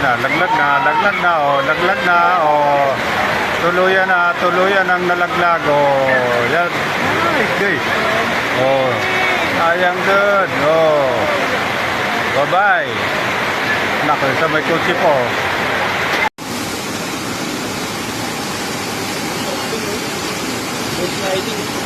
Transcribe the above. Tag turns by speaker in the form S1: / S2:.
S1: Na, laglag na, laglag na, oh, laglag na, oh. Tuluyan na, tuluyan ang nalaglag, oh. Yan. Ay, guys. Oh. Sayang good. Oh. Bye-bye. Naku, sa may kutsi po.
S2: Good riding.